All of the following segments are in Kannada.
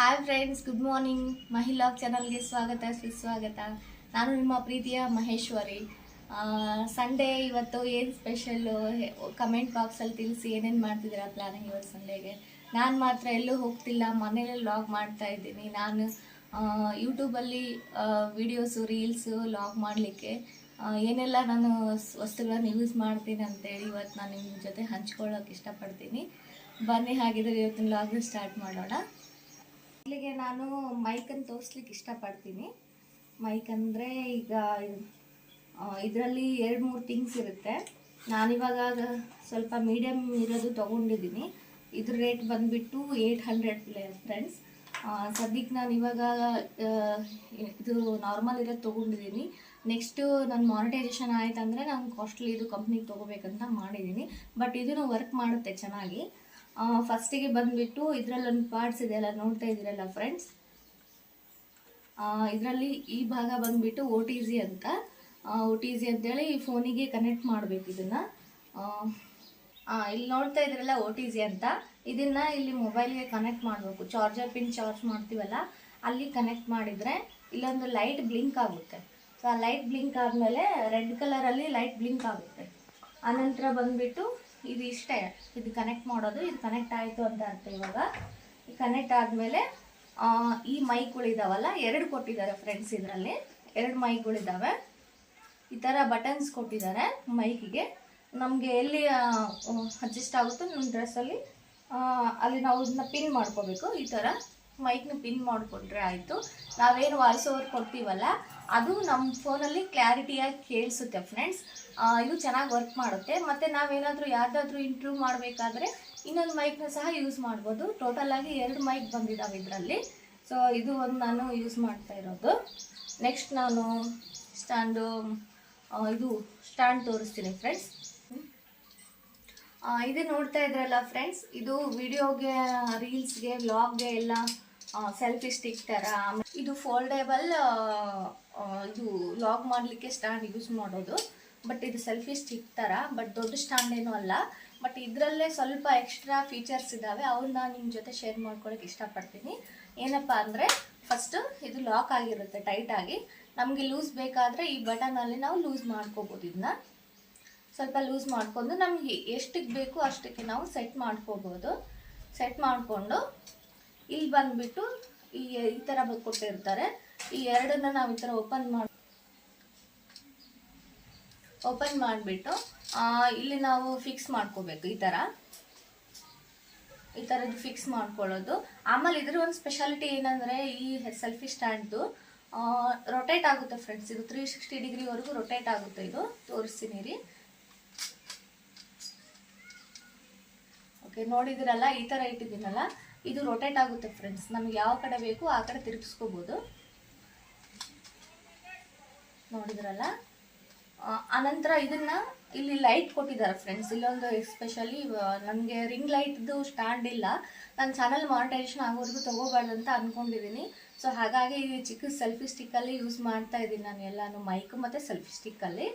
ಹಾಯ್ ಫ್ರೆಂಡ್ಸ್ ಗುಡ್ ಮಾರ್ನಿಂಗ್ ಮಹಿಳಾ ಚಾನಲ್ಗೆ ಸ್ವಾಗತ, ಸುಸ್ವಾಗತ. ನಾನು ನಿಮ್ಮ ಪ್ರೀತಿಯ ಮಹೇಶ್ವರಿ. ಸಂಡೇ ಇವತ್ತು ಏನು ಸ್ಪೆಷಲ್ಲು ಕಮೆಂಟ್ ಬಾಕ್ಸಲ್ಲಿ ತಿಳಿಸಿ ಏನೇನು ಮಾಡ್ತಿದ್ದೀರಾ ಪ್ಲಾನಿಂಗ್ ಇವತ್ತು ಸಂಡೇಗೆ ನಾನು ಮಾತ್ರ ಎಲ್ಲೂ ಹೋಗ್ತಿಲ್ಲ, ಮನೇಲೆ ಲಾಗ್ ಮಾಡ್ತಾ ಇದ್ದೀನಿ. ನಾನು ಯೂಟ್ಯೂಬಲ್ಲಿ ವೀಡಿಯೋಸು ರೀಲ್ಸು ಲಾಗ್ ಮಾಡಲಿಕ್ಕೆ ಏನೆಲ್ಲ ನಾನು ವಸ್ತುಗಳನ್ನು ಯೂಸ್ ಮಾಡ್ತೀನಿ ಅಂತೇಳಿ ಇವತ್ತು ನಾನು ನಿಮ್ಮ ಜೊತೆ ಹಂಚ್ಕೊಳ್ಳೋಕೆ ಇಷ್ಟಪಡ್ತೀನಿ. ಬನ್ನಿ, ಹಾಗಿದ್ರೆ ಇವತ್ತಿನ ಲಾಗ್ನ ಸ್ಟಾರ್ಟ್ ಮಾಡೋಣ. ಇಲ್ಲಿಗೆ ನಾನು ಮೈಕನ್ನು ತೋರಿಸ್ಲಿಕ್ಕೆ ಇಷ್ಟಪಡ್ತೀನಿ. ಮೈಕ್ ಅಂದರೆ ಈಗ ಇದರಲ್ಲಿ ಎರಡು ಮೂರು ಥಿಂಗ್ಸ್ ಇರುತ್ತೆ. ನಾನಿವಾಗ ಸ್ವಲ್ಪ ಮೀಡಿಯಮ್ ಇರೋದು ತೊಗೊಂಡಿದ್ದೀನಿ. ಇದ್ರ ರೇಟ್ ಬಂದುಬಿಟ್ಟು ಏಯ್ಟ್ ಹಂಡ್ರೆಡ್ ಫ್ರೆಂಡ್ಸ್. ಸದ್ಯಕ್ಕೆ ನಾನು ಇವಾಗ ಇದು ನಾರ್ಮಲ್ ಇರೋದು ತೊಗೊಂಡಿದ್ದೀನಿ. ನೆಕ್ಸ್ಟು ನನ್ನ ಮಾನಿಟೈಸೇಷನ್ ಆಯಿತಂದರೆ ನಾನು ಕಾಸ್ಟ್ಲಿ ಇದು ಕಂಪ್ನಿಗೆ ತೊಗೋಬೇಕಂತ ಮಾಡಿದ್ದೀನಿ. ಬಟ್ ಇದೂ ವರ್ಕ್ ಮಾಡುತ್ತೆ ಚೆನ್ನಾಗಿ. ಫಸ್ಟಿಗೆ ಬಂದುಬಿಟ್ಟು ಇದರಲ್ಲೊಂದು ಪಾರ್ಟ್ಸ್ ಇದೆಯಲ್ಲ, ನೋಡ್ತಾ ಇದ್ದೀರಲ್ಲ ಫ್ರೆಂಡ್ಸ್ ಇದರಲ್ಲಿ ಈ ಭಾಗ ಬಂದುಬಿಟ್ಟು ಓ ಟಿ ಜಿ ಅಂತ. ಓ ಟಿ ಜಿ ಅಂತೇಳಿ ಫೋನಿಗೆ ಕನೆಕ್ಟ್ ಮಾಡಬೇಕು ಇದನ್ನು. ಇಲ್ಲಿ ನೋಡ್ತಾ ಇದ್ರಲ್ಲ ಓ ಟಿ ಜಿ ಅಂತ. ಇದನ್ನು ಇಲ್ಲಿ ಮೊಬೈಲ್ಗೆ ಕನೆಕ್ಟ್ ಮಾಡಬೇಕು. ಚಾರ್ಜರ್ ಪಿನ್ ಚಾರ್ಜ್ ಮಾಡ್ತೀವಲ್ಲ, ಅಲ್ಲಿ ಕನೆಕ್ಟ್ ಮಾಡಿದರೆ ಇಲ್ಲೊಂದು ಲೈಟ್ ಬ್ಲಿಂಕ್ ಆಗುತ್ತೆ. ಸೊ ಆ ಲೈಟ್ ಬ್ಲಿಂಕ್ ಆದಮೇಲೆ ರೆಡ್ ಕಲರಲ್ಲಿ ಲೈಟ್ ಬ್ಲಿಂಕ್ ಆಗುತ್ತೆ. ಆನಂತರ ಬಂದುಬಿಟ್ಟು ಇದು ಇಷ್ಟೇ. ಇದು ಕನೆಕ್ಟ್ ಮಾಡೋದು, ಇದು ಕನೆಕ್ಟ್ ಆಯಿತು ಅಂತ ಅರ್ಥ ಇವಾಗ. ಕನೆಕ್ಟ್ ಆದಮೇಲೆ ಈ ಮೈಕ್ಗಳಿದಾವಲ್ಲ ಎರಡು ಕೊಟ್ಟಿದ್ದಾರೆ ಫ್ರೆಂಡ್ಸ್ ಇದರಲ್ಲಿ. ಎರಡು ಮೈಕ್ಗಳಿದ್ದಾವೆ ಈ ಥರ ಬಟನ್ಸ್ ಕೊಟ್ಟಿದ್ದಾರೆ ಮೈಕಿಗೆ. ನಮಗೆ ಎಲ್ಲಿ ಅಡ್ಜಸ್ಟ್ ಆಗುತ್ತೋ ನಮ್ಮ ಡ್ರೆಸ್ಸಲ್ಲಿ ಅಲ್ಲಿ ನಾವು ಇದನ್ನ ಪಿನ್ ಮಾಡ್ಕೋಬೇಕು, ಈ ಥರ ಮೈಕ್ನ ಪಿನ್ ಮಾಡಿಕೊಂಡ್ರೆ ಆಯಿತು. ನಾವೇನು ವಾಯ್ಸ್ ಓವರ್ ಕೊಡ್ತೀವಲ್ಲ, ಅದು ನಮ್ಮ ಫೋನಲ್ಲಿ ಕ್ಲಾರಿಟಿಯಾಗಿ ಕೇಳಿಸುತ್ತೆ ಫ್ರೆಂಡ್ಸ್. ಇದು ಚೆನ್ನಾಗಿ ವರ್ಕ್ ಮಾಡುತ್ತೆ. ಮತ್ತು ನಾವೇನಾದರೂ ಯಾರ್ದಾದ್ರೂ ಇಂಟ್ರ್ಯೂ ಮಾಡಬೇಕಾದ್ರೆ ಇನ್ನೊಂದು ಮೈಕ್ನ ಸಹ ಯೂಸ್ ಮಾಡ್ಬೋದು. ಟೋಟಲಾಗಿ ಎರಡು ಮೈಕ್ ಬಂದಿದ್ದಾವೆ ಇದರಲ್ಲಿ. ಸೊ, ಇದು ಒಂದು ನಾನು ಯೂಸ್ ಮಾಡ್ತಾ ಇರೋದು. ನೆಕ್ಸ್ಟ್ ನಾನು ಸ್ಟ್ಯಾಂಡು ಇದು ಸ್ಟ್ಯಾಂಡ್ ತೋರಿಸ್ತೀನಿ ಫ್ರೆಂಡ್ಸ್. ಇದು ನೋಡ್ತಾ ಇದ್ರಲ್ಲ ಫ್ರೆಂಡ್ಸ್, ಇದು ವಿಡಿಯೋಗೆ, ರೀಲ್ಸ್ಗೆ, ವ್ಲಾಗ್ಗೆ ಎಲ್ಲ ಸೆಲ್ಫಿ ಸ್ಟಿಕ್ ಥರ ಇದು ಫೋಲ್ಡೇಬಲ್ ಇದು ಲಾಕ್ ಮಾಡಲಿಕ್ಕೆ ಸ್ಟ್ಯಾಂಡ್ ಯೂಸ್ ಮಾಡೋದು. ಬಟ್ ಇದು ಸೆಲ್ಫಿ ಸ್ಟಿಕ್ ಥರ ಬಟ್ ದೊಡ್ಡ ಸ್ಟ್ಯಾಂಡ್ ಏನೂ ಅಲ್ಲ. ಬಟ್ ಇದರಲ್ಲೇ ಸ್ವಲ್ಪ ಎಕ್ಸ್ಟ್ರಾ ಫೀಚರ್ಸ್ ಇದ್ದಾವೆ ಅವನ್ನ ನಿಮ್ಮ ಜೊತೆ ಶೇರ್ ಮಾಡ್ಕೊಳಕ್ಕೆ ಇಷ್ಟಪಡ್ತೀನಿ. ಏನಪ್ಪ ಅಂದರೆ ಫಸ್ಟು ಇದು ಲಾಕ್ ಆಗಿರುತ್ತೆ ಟೈಟಾಗಿ ನಮಗೆ ಲೂಸ್ ಬೇಕಾದರೆ ಈ ಬಟನಲ್ಲಿ ನಾವು ಲೂಸ್ ಮಾಡ್ಕೋಬೋದು ಇದನ್ನ ಸ್ವಲ್ಪ ಲೂಸ್ ಮಾಡ್ಕೊಂಡು ನಮಗೆ ಎಷ್ಟಕ್ಕೆ ಬೇಕು ಅಷ್ಟಕ್ಕೆ ನಾವು ಸೆಟ್ ಮಾಡ್ಕೋಬೋದು. ಸೆಟ್ ಮಾಡಿಕೊಂಡು ಇಲ್ಲಿ ಬಂದ್ಬಿಟ್ಟು ಈ ಈ ಥರ ಕೊಟ್ಟಿರ್ತಾರೆ. ಈ ಎರಡನ್ನ ನಾವು ಈ ಥರ ಓಪನ್ ಮಾಡಿ ಓಪನ್ ಮಾಡಿಬಿಟ್ಟು ಇಲ್ಲಿ ನಾವು ಫಿಕ್ಸ್ ಮಾಡ್ಕೋಬೇಕು ಈ ಥರ ಈ ಥರದ್ದು ಫಿಕ್ಸ್ ಮಾಡ್ಕೊಳ್ಳೋದು. ಆಮೇಲೆ ಇದ್ರ ಒಂದು ಸ್ಪೆಷಾಲಿಟಿ ಏನಂದರೆ ಈ ಸೆಲ್ಫಿ ಸ್ಟ್ಯಾಂಡ್ದು ರೊಟೇಟ್ ಆಗುತ್ತೆ ಫ್ರೆಂಡ್ಸ್ ಇದು ತ್ರೀ ಸಿಕ್ಸ್ಟಿ ಡಿಗ್ರಿವರೆಗೂ ರೊಟೇಟ್ ಆಗುತ್ತೆ ಇದು. ತೋರಿಸ್ತೀನಿ ರೀ. ಓಕೆ ನೋಡಿದಿರಲ್ಲ ಈ ಥರ ಇಟ್ಟಿದ್ದೀನಲ್ಲ? ಇದು ರೊಟೇಟ್ ಆಗುತ್ತೆ ಫ್ರೆಂಡ್ಸ್ ನಮ್ಗೆ ಯಾವ ಕಡೆ ಬೇಕು ಆ ಕಡೆ ತಿರುಗಿಸ್ಕೋಬೋದು. ನೋಡಿದ್ರಲ್ಲ? ಅನಂತರ ಇದನ್ನ ಇಲ್ಲಿ ಲೈಟ್ ಕೊಟ್ಟಿದ್ದಾರೆ ಫ್ರೆಂಡ್ಸ್ ಇಲ್ಲೊಂದು ಎಸ್ಪೆಷಲಿ ನನಗೆ ರಿಂಗ್ ಲೈಟ್ದು ಸ್ಟ್ಯಾಂಡ್ ಇಲ್ಲ. ನನ್ನ ಚಾನಲ್ ಮಾನಿಟೈಸೇಷನ್ ಆಗೋವರೆಗೂ ತೊಗೋಬಾರ್ದು ಅಂತ ಅಂದ್ಕೊಂಡಿದ್ದೀನಿ ಸೊ ಹಾಗಾಗಿ ಈ ಚಿಕ್ಕ ಸೆಲ್ಫಿ ಸ್ಟಿಕ್ಕಲ್ಲಿ ಯೂಸ್ ಮಾಡ್ತಾ ಇದ್ದೀನಿ ನಾನು ಎಲ್ಲಾನು ಮೈಕ್ ಮತ್ತು ಸೆಲ್ಫಿ ಸ್ಟಿಕ್ಕಲ್ಲಿ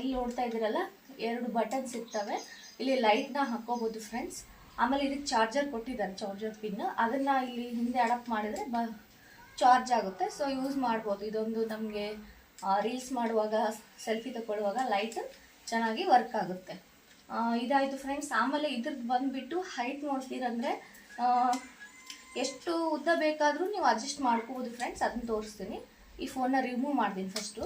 ಇಲ್ಲಿ ನೋಡ್ತಾ ಇದ್ದೀರಲ್ಲ, ಎರಡು ಬಟನ್ಸ್ ಇರ್ತವೆ. ಇಲ್ಲಿ ಲೈಟ್ನ ಹಾಕೋಬೋದು ಫ್ರೆಂಡ್ಸ್ ಆಮೇಲೆ ಇದಕ್ಕೆ ಚಾರ್ಜರ್ ಕೊಟ್ಟಿದ್ದಾರೆ, ಚಾರ್ಜರ್ ಪಿನ್. ಅದನ್ನು ಇಲ್ಲಿ ಹಿಂದೆ ಅಡಪ್ಟ್ ಮಾಡಿದರೆ ಬ, ಚಾರ್ಜ್ ಆಗುತ್ತೆ. ಸೊ ಯೂಸ್ ಮಾಡ್ಬೋದು. ಇದೊಂದು ನಮಗೆ ರೀಲ್ಸ್ ಮಾಡುವಾಗ ಸೆಲ್ಫಿ ತಗೊಳ್ಳುವಾಗ ಲೈಟ್ ಚೆನ್ನಾಗಿ ವರ್ಕ್ ಆಗುತ್ತೆ. ಇದಾಯಿತು ಫ್ರೆಂಡ್ಸ್ ಆಮೇಲೆ ಇದ್ರದ್ದು ಬಂದುಬಿಟ್ಟು ಹೈಟ್ ನೋಡ್ತೀರಂದರೆ ಎಷ್ಟು ಉದ್ದ ಬೇಕಾದರೂ ನೀವು ಅಡ್ಜಸ್ಟ್ ಮಾಡ್ಕೋಬೋದು ಫ್ರೆಂಡ್ಸ್ ಅದನ್ನ ತೋರಿಸ್ತೀನಿ. ಈ ಫೋನ್ನ ರಿಮೂವ್ ಮಾಡ್ತೀನಿ ಫಸ್ಟು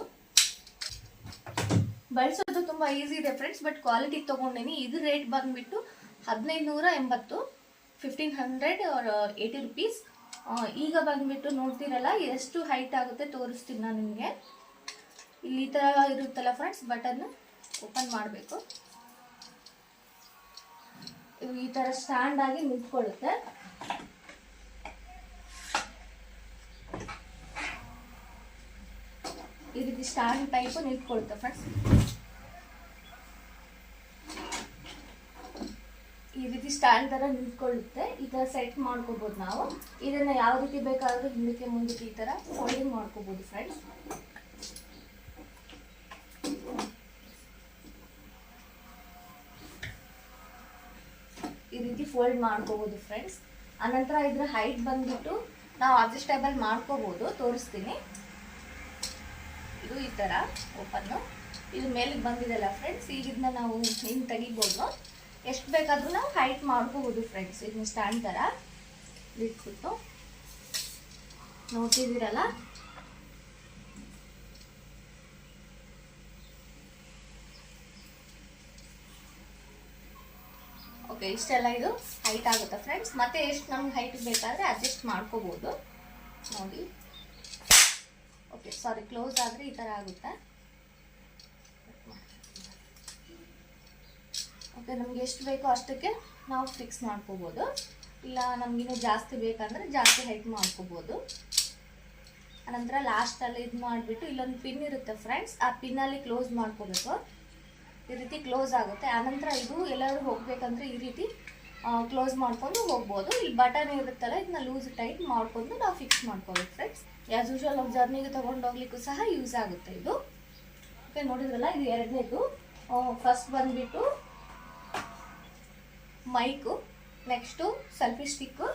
ಬಳಸೋದು ತುಂಬ ಈಸಿ ಇದೆ ಫ್ರೆಂಡ್ಸ್ ಬಟ್ ಕ್ವಾಲಿಟಿ ತೊಗೊಂಡಿನಿ. ಇದು ರೇಟ್ ಬಂದುಬಿಟ್ಟು ಹದಿನೈದು ನೂರ ಎಂಬತ್ತು ಫಿಫ್ಟೀನ್ ಹಂಡ್ರೆಡ್ ಏಯ್ಟಿ ರುಪೀಸ್ ಈಗ ಬಂದುಬಿಟ್ಟು ನೋಡ್ತೀರಲ್ಲ, ಎಷ್ಟು ಹೈಟ್ ಆಗುತ್ತೆ ತೋರಿಸ್ತೀನಿ ನಾನು ನಿಮಗೆ. ಇಲ್ಲಿ ಈ ಥರ ಇರುತ್ತಲ್ಲ ಫ್ರೆಂಡ್ಸ್ ಬಟನ್ ಓಪನ್ ಮಾಡಬೇಕು. ಈ ಥರ ಸ್ಟ್ಯಾಂಡ್ ಆಗಿ ನಿಂತ್ಕೊಳ್ಳುತ್ತೆ. ಈ ರೀತಿ ಸ್ಟ್ಯಾಂಡ್ ಟೈಪು ನಿಂತ್ಕೊಳ್ಳುತ್ತೆ ಫ್ರೆಂಡ್ಸ್ ಈ ರೀತಿ ಸ್ಟ್ಯಾಂಡ್ ಥರ ನಿಂತ್ಕೊಳ್ಳುತ್ತೆ. ಈ ಥರ ಸೆಟ್ ಮಾಡ್ಕೋಬೋದು ನಾವು. ಇದನ್ನು ಯಾವ ರೀತಿ ಬೇಕಾದರೂ ಹಿಂದಕ್ಕೆ ಮುಂದಕ್ಕೆ ಈ ಥರ ಫೋಲ್ಡಿಂಗ್ ಮಾಡ್ಕೋಬೋದು ಫ್ರೆಂಡ್ಸ್ ಈ ರೀತಿ ಫೋಲ್ಡ್ ಮಾಡ್ಕೋಬೋದು ಫ್ರೆಂಡ್ಸ್ ಅನಂತರ ಇದ್ರ ಹೈಟ್ ಬಂದ್ಬಿಟ್ಟು ನಾವು ಅಡ್ಜಸ್ಟೇಬಲ್ ಮಾಡ್ಕೋಬೋದು. ತೋರಿಸ್ತೀನಿ. ಇದು ಈ ಥರ ಓಪನ್ನು ಇದು ಮೇಲಿಗೆ ಬಂದಿದೆಲ್ಲ ಫ್ರೆಂಡ್ಸ್ ಈಗ ನಾವು ಹಿಂಗೆ ತೆಗಿಬೋದು. ಎಷ್ಟು ಬೇಕಾದರೂ ನಾವು ಹೈಟ್ ಮಾಡ್ಕೋಬೋದು ಫ್ರೆಂಡ್ಸ್ ಇದನ್ನ ಸ್ಟ್ಯಾಂಡ್ ಥರ ಇಟ್ಬಿಟ್ಟು. ನೋಡ್ತಿದ್ದೀರಲ್ಲ? ಓಕೆ ಇಷ್ಟೆಲ್ಲ ಇದು ಹೈಟ್ ಆಗುತ್ತೆ ಫ್ರೆಂಡ್ಸ್ ಮತ್ತೆ ಎಷ್ಟು ನಮ್ಗೆ ಹೈಟ್ ಬೇಕಾದರೆ ಅಡ್ಜಸ್ಟ್ ಮಾಡ್ಕೋಬೋದು. ನೋಡಿ. ಓಕೆ ಸಾರಿ ಕ್ಲೋಸ್ ಆದರೆ ಈ ಥರ ಆಗುತ್ತೆ. ನಮ್ಗೆ ಎಷ್ಟು ಬೇಕೋ ಅಷ್ಟಕ್ಕೆ ನಾವು ಫಿಕ್ಸ್ ಮಾಡ್ಕೋಬೋದು. ಇಲ್ಲ ನಮಗಿನ್ನೂ ಜಾಸ್ತಿ ಬೇಕಂದರೆ ಜಾಸ್ತಿ ಹೈಟ್ ಮಾಡ್ಕೋಬೋದು. ಆನಂತರ ಲಾಸ್ಟಲ್ಲಿ ಇದು ಮಾಡಿಬಿಟ್ಟು ಇಲ್ಲೊಂದು ಪಿನ್ ಇರುತ್ತೆ ಫ್ರೆಂಡ್ಸ್ ಆ ಪಿನ್ನಲ್ಲಿ ಕ್ಲೋಸ್ ಮಾಡ್ಕೋಬೇಕು. ಈ ರೀತಿ ಕ್ಲೋಸ್ ಆಗುತ್ತೆ. ಆನಂತರ ಇದು ಎಲ್ಲರೂ ಹೋಗಬೇಕಂದ್ರೆ ಈ ರೀತಿ ಕ್ಲೋಸ್ ಮಾಡ್ಕೊಂಡು ಹೋಗ್ಬೋದು. ಇಲ್ಲಿ ಬಟನ್ ಇರುತ್ತಲ್ಲ ಇದನ್ನ ಲೂಸ್ ಟೈಟ್ ಮಾಡ್ಕೊಂಡು ನಾವು ಫಿಕ್ಸ್ ಮಾಡ್ಕೋಬೇಕು ಫ್ರೆಂಡ್ಸ್ ಯಾಸ್ ಯೂಶುವಲ್ ನಮ್ಮ ಜರ್ನಿಗೆ ತೊಗೊಂಡೋಗ್ಲಿಕ್ಕೂ ಸಹ ಯೂಸ್ ಆಗುತ್ತೆ ಇದು. ಓಕೆ ನೋಡಿದ್ರಲ್ಲ, ಇದು ಎರಡನೇದು. ಫಸ್ಟ್ ಬಂದ್ಬಿಟ್ಟು ಮೈಕು, ನೆಕ್ಸ್ಟು ಸೆಲ್ಫಿ ಸ್ಟಿಕ್ಕು.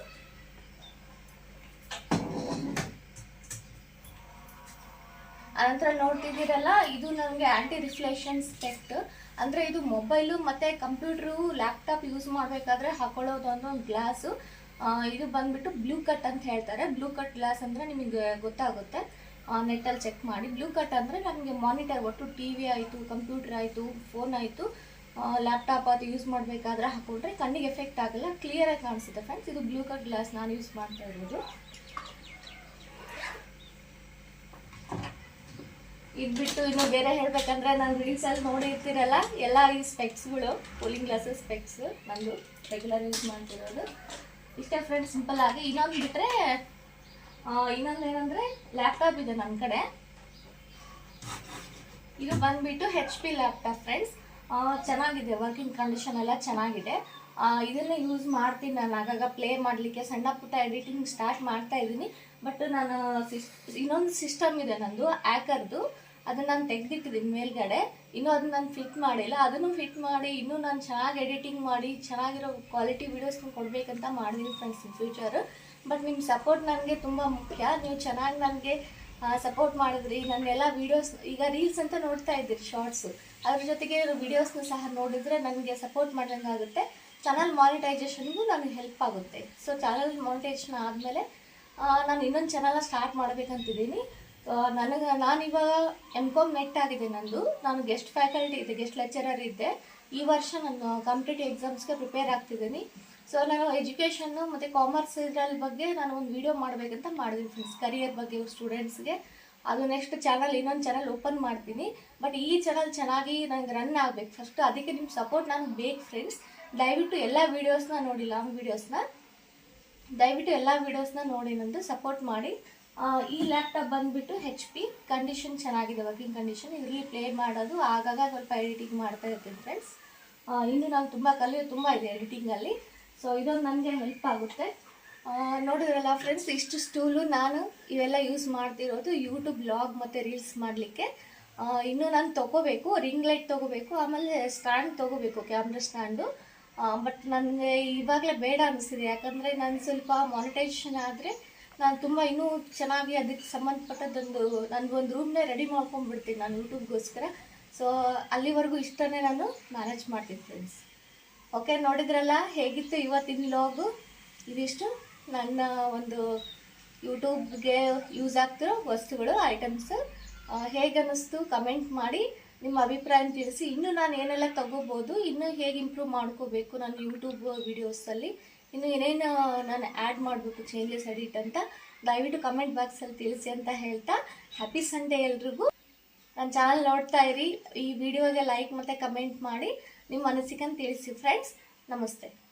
ಅನಂತರ ನೋಡ್ತಿದ್ದೀರಲ್ಲ, ಇದು ನನಗೆ ಆಂಟಿ ರಿಫ್ಲೆಕ್ಷನ್ ಸ್ಪೆಕ್ಟ್ ಅಂದರೆ ಇದು ಮೊಬೈಲು ಮತ್ತು ಕಂಪ್ಯೂಟ್ರು, ಲ್ಯಾಪ್ಟಾಪ್ ಯೂಸ್ ಮಾಡಬೇಕಾದ್ರೆ ಹಾಕೊಳ್ಳೋದು ಅನ್ನೋ ಒಂದು ಗ್ಲಾಸು. ಇದು ಬಂದ್ಬಿಟ್ಟು ಬ್ಲೂ ಕಟ್ ಅಂತ ಹೇಳ್ತಾರೆ. ಬ್ಲೂ ಕಟ್ ಗ್ಲಾಸ್ ಅಂದರೆ ನಿಮಗೆ ಗೊತ್ತಾಗುತ್ತೆ. ನೆಟ್ಟಲ್ಲಿ ಚೆಕ್ ಮಾಡಿ. ಬ್ಲೂ ಕಟ್ ಅಂದರೆ ನಮಗೆ ಮಾನಿಟರ್ ಒಟ್ಟು ಟಿ ವಿ ಆಯಿತು, ಕಂಪ್ಯೂಟರ್ ಆಯಿತು ಫೋನ್ ಆಯಿತು. ಲ್ಯಾಪ್ಟಾಪ್ ಅದು ಯೂಸ್ ಮಾಡಬೇಕಾದ್ರೆ ಹಾಕೊಂಡ್ರೆ ಕಣ್ಣಿಗೆ ಎಫೆಕ್ಟ್ ಆಗಲ್ಲ ಕ್ಲಿಯರಾಗಿ ಕಾಣಿಸುತ್ತೆ ಫ್ರೆಂಡ್ಸ್ ಇದು ಬ್ಲೂ ಕಟ್ ಗ್ಲಾಸ್ ನಾನು ಯೂಸ್ ಮಾಡ್ತಾ ಇರೋದು. ಇದು ಬಿಟ್ಟು ಇನ್ನು ಬೇರೆ ಹೇಳ್ಬೇಕಂದ್ರೆ ನಾನು ರೀಲ್ಸಲ್ಲಿ ನೋಡಿರ್ತೀರಲ್ಲ ಎಲ್ಲ ಈ ಸ್ಪೆಕ್ಸ್ಗಳು ಕೂಲಿಂಗ್ ಗ್ಲಾಸಸ್ ಸ್ಪೆಕ್ಸ್ ನಂದು ರೆಗ್ಯುಲರ್ ಯೂಸ್ ಮಾಡ್ತಿರೋದು. ಇಷ್ಟೇ ಫ್ರೆಂಡ್ಸ್ ಸಿಂಪಲ್ ಆಗಿ. ಇನ್ನೊಂದು ಬಿಟ್ಟರೆ ಇನ್ನೊಂದು ಏನಂದರೆ ಲ್ಯಾಪ್ಟಾಪ್ ಇದೆ ನನ್ನ ಕಡೆ. ಇದು ಬಂದ್ಬಿಟ್ಟು ಹೆಚ್ ಪಿ ಲ್ಯಾಪ್ಟಾಪ್ ಫ್ರೆಂಡ್ಸ್ ಚೆನ್ನಾಗಿದೆ ವರ್ಕಿಂಗ್ ಕಂಡೀಷನ್ ಎಲ್ಲ ಚೆನ್ನಾಗಿದೆ. ಇದನ್ನು ಯೂಸ್ ಮಾಡ್ತೀನಿ ನಾನು. ಆಗಾಗ ಪ್ಲೇ ಮಾಡಲಿಕ್ಕೆ ಸಣ್ಣ ಪುಟ್ಟ ಎಡಿಟಿಂಗ್ ಸ್ಟಾರ್ಟ್ ಮಾಡ್ತಾ ಇದ್ದೀನಿ. ಬಟ್ ನಾನು ಇನ್ನೊಂದು ಸಿಸ್ಟಮ್ ಇದೆ ನಂದು ಆ್ಯಕರ್ದು ಅದನ್ನು ನಾನು ತೆಗೆದಿಟ್ಟಿದ್ದೀನಿ ಮೇಲ್ಗಡೆ. ಇನ್ನೂ ಅದನ್ನ ನಾನು ಫಿಟ್ ಮಾಡಿಲ್ಲ. ಅದನ್ನು ಫಿಟ್ ಮಾಡಿ, ಇನ್ನೂ ನಾನು ಚೆನ್ನಾಗಿ ಎಡಿಟಿಂಗ್ ಮಾಡಿ, ಚೆನ್ನಾಗಿರೋ ಕ್ವಾಲಿಟಿ ವೀಡಿಯೋಸ್ನ ಕೊಡಬೇಕಂತ ಮಾಡಿದ್ದೀನಿ ಫ್ರೆಂಡ್ಸ್ ಇನ್ ಫ್ಯೂಚರ್ ಬಟ್ ನಿಮ್ಮ ಸಪೋರ್ಟ್ ನನಗೆ ತುಂಬ ಮುಖ್ಯ. ನೀವು ಚೆನ್ನಾಗಿ ನನಗೆ ಸಪೋರ್ಟ್ ಮಾಡಿದ್ರಿ. ನನ್ನೆಲ್ಲ ವೀಡಿಯೋಸ್ ಈಗ ರೀಲ್ಸ್ ಅಂತ ನೋಡ್ತಾ ಇದ್ದೀರಿ ಶಾರ್ಟ್ಸು ಅದ್ರ ಜೊತೆಗೆ ವೀಡಿಯೋಸ್ನ ಸಹ ನೋಡಿದ್ರೆ ನನಗೆ ಸಪೋರ್ಟ್ ಮಾಡ್ದಂಗೆ ಆಗುತ್ತೆ. ಚಾನಲ್ ಮಾನಿಟೈಸೇಷನ್ಗೂ ನನಗೆ ಹೆಲ್ಪ್ ಆಗುತ್ತೆ. ಸೊ ಚಾನಲ್ ಮಾನಿಟೈಸೇಷನ್ ಆದಮೇಲೆ ನಾನು ಇನ್ನೊಂದು ಚಾನಲ್ನ ಸ್ಟಾರ್ಟ್ ಮಾಡಬೇಕಂತಿದ್ದೀನಿ. ನನಗೆ, ನಾನಿವಾಗ ಎಂ ಕಾಮ್ ನೆಟ್ ಆಗಿದೆ ನಂದು. ನಾನು ಗೆಸ್ಟ್ ಫ್ಯಾಕಲ್ಟಿ ಇದೆ ಗೆಸ್ಟ್ ಲೆಕ್ಚರರ್ ಇದ್ದೆ. ಈ ವರ್ಷ ನಾನು ಕಾಂಪಿಟೇಟಿವ್ ಎಕ್ಸಾಮ್ಸ್ಗೆ ಪ್ರಿಪೇರ್ ಆಗ್ತಿದ್ದೀನಿ. ಸೊ ನಾನು ಎಜುಕೇಷನ್ನು ಮತ್ತು ಕಾಮರ್ಸ್ ಬಗ್ಗೆ ನಾನು ಒಂದು ವಿಡಿಯೋ ಮಾಡಬೇಕಂತ ಮಾಡಿದ್ದೀನಿ ಫ್ರೆಂಡ್ಸ್ ಕರಿಯರ್ ಬಗ್ಗೆ ಸ್ಟೂಡೆಂಟ್ಸ್ಗೆ ಅದು ನೆಕ್ಸ್ಟ್ ಚಾನಲ್ ಇನ್ನೊಂದು ಚಾನಲ್ ಓಪನ್ ಮಾಡ್ತೀನಿ. ಬಟ್ ಈ ಚಾನಲ್ ಚೆನ್ನಾಗಿ ನಂಗೆ ರನ್ ಆಗಬೇಕು. ಫಸ್ಟ್ ಅದಕ್ಕೆ ನಿಮ್ಮ ಸಪೋರ್ಟ್ ನನಗೆ ಬೇಕು ಫ್ರೆಂಡ್ಸ್ ದಯವಿಟ್ಟು ಎಲ್ಲ ವೀಡಿಯೋಸ್ನ ನೋಡಿ ಲಾಂಗ್ ವೀಡಿಯೋಸ್ನ ದಯವಿಟ್ಟು ಎಲ್ಲ ವೀಡಿಯೋಸ್ನ ನೋಡಿ ನಂದು ಸಪೋರ್ಟ್ ಮಾಡಿ. ಈ ಲ್ಯಾಪ್ಟಾಪ್ ಬಂದ್ಬಿಟ್ಟು ಹೆಚ್ ಪಿ ಕಂಡೀಷನ್ ಚೆನ್ನಾಗಿದೆ ವರ್ಕಿಂಗ್ ಕಂಡೀಷನ್ ಇದರಲ್ಲಿ ಪ್ಲೇ ಮಾಡೋದು, ಆಗಾಗ ಸ್ವಲ್ಪ ಎಡಿಟಿಂಗ್ ಮಾಡ್ತಾ ಇರ್ತೀನಿ ಫ್ರೆಂಡ್ಸ್ ಇನ್ನು ನಾನು ತುಂಬ ಕಲಿಯೋದು ತುಂಬ ಇದೆ ಎಡಿಟಿಂಗಲ್ಲಿ ಸೊ ಇದೊಂದು ನನಗೆ ಹೆಲ್ಪ್ ಆಗುತ್ತೆ. ನೋಡಿದ್ರಲ್ಲ ಫ್ರೆಂಡ್ಸ್ ಇಷ್ಟು ಸ್ಟೂಲು ನಾನು ಇವೆಲ್ಲ ಯೂಸ್ ಮಾಡ್ತಿರೋದು ಯೂಟ್ಯೂಬ್ ಬ್ಲಾಗ್ ಮತ್ತು ರೀಲ್ಸ್ ಮಾಡಲಿಕ್ಕೆ. ಇನ್ನೂ ನಾನು ತೊಗೋಬೇಕು ರಿಂಗ್ ಲೈಟ್ ತೊಗೋಬೇಕು, ಆಮೇಲೆ ಸ್ಟ್ಯಾಂಡ್ ತೊಗೋಬೇಕು ಕ್ಯಾಮ್ರಾ ಸ್ಟ್ಯಾಂಡು ಬಟ್ ನನಗೆ ಇವಾಗಲೇ ಬೇಡ ಅನಿಸ್ತಿದೆ ಯಾಕಂದರೆ ನಾನು ಸ್ವಲ್ಪ ಮಾನಿಟೈಸೇಷನ್ ಆದರೆ ನಾನು ತುಂಬ ಇನ್ನೂ ಚೆನ್ನಾಗಿ ಅದಕ್ಕೆ ಸಂಬಂಧಪಟ್ಟದ್ದೊಂದು ನನಗೊಂದು ರೂಮ್ನೇ ರೆಡಿ ಮಾಡ್ಕೊಂಡ್ಬಿಡ್ತೀನಿ ನಾನು ಯೂಟ್ಯೂಬ್ಗೋಸ್ಕರ ಸೊ ಅಲ್ಲಿವರೆಗೂ ಇಷ್ಟನೇ ನಾನು ಮ್ಯಾನೇಜ್ ಮಾಡ್ತೀನಿ ಫ್ರೆಂಡ್ಸ್ ಓಕೆ ನೋಡಿದ್ರಲ್ಲ, ಹೇಗಿತ್ತು ಇವತ್ತಿನ ಲಾಗು ಇದಿಷ್ಟು. ನನ್ನ ಒಂದು ಯೂಟ್ಯೂಬ್ಗೆ ಯೂಸ್ ಆಗ್ತಿರೋ ವಸ್ತುಗಳು ಐಟಮ್ಸ್ ಹೇಗೆ ಅನ್ನಿಸ್ತು ಕಮೆಂಟ್ ಮಾಡಿ, ನಿಮ್ಮ ಅಭಿಪ್ರಾಯ ತಿಳಿಸಿ. ಇನ್ನು ನಾನು ಏನೆಲ್ಲ ತಗೋಬೋದು, ಇನ್ನೂ ಹೇಗೆ ಇಂಪ್ರೂವ್ ಮಾಡ್ಕೋಬೇಕು ನನ್ನ ಯೂಟ್ಯೂಬ್ ವೀಡಿಯೋಸಲ್ಲಿ ಇನ್ನು ಏನೇನು ನಾನು ಆ್ಯಡ್ ಮಾಡಬೇಕು ಚೇಂಜಸ್ ಎಡಿಟ್ ಅಂತ, ದಯವಿಟ್ಟು ಕಮೆಂಟ್ ಬಾಕ್ಸಲ್ಲಿ ತಿಳಿಸಿ ಅಂತ ಹೇಳ್ತಾ. ಹ್ಯಾಪಿ ಸಂಡೇ ಎಲ್ರಿಗೂ. ನನ್ನ ಚಾನಲ್ ನೋಡ್ತಾ ಇರಿ. ಈ ವಿಡಿಯೋಗೆ ಲೈಕ್ ಮತ್ತು ಕಮೆಂಟ್ ಮಾಡಿ. ನಿಮ್ಮ ಅನಿಸಿಕೆಯನ್ನು ತಿಳಿಸಿ ಫ್ರೆಂಡ್ಸ್ ನಮಸ್ತೆ.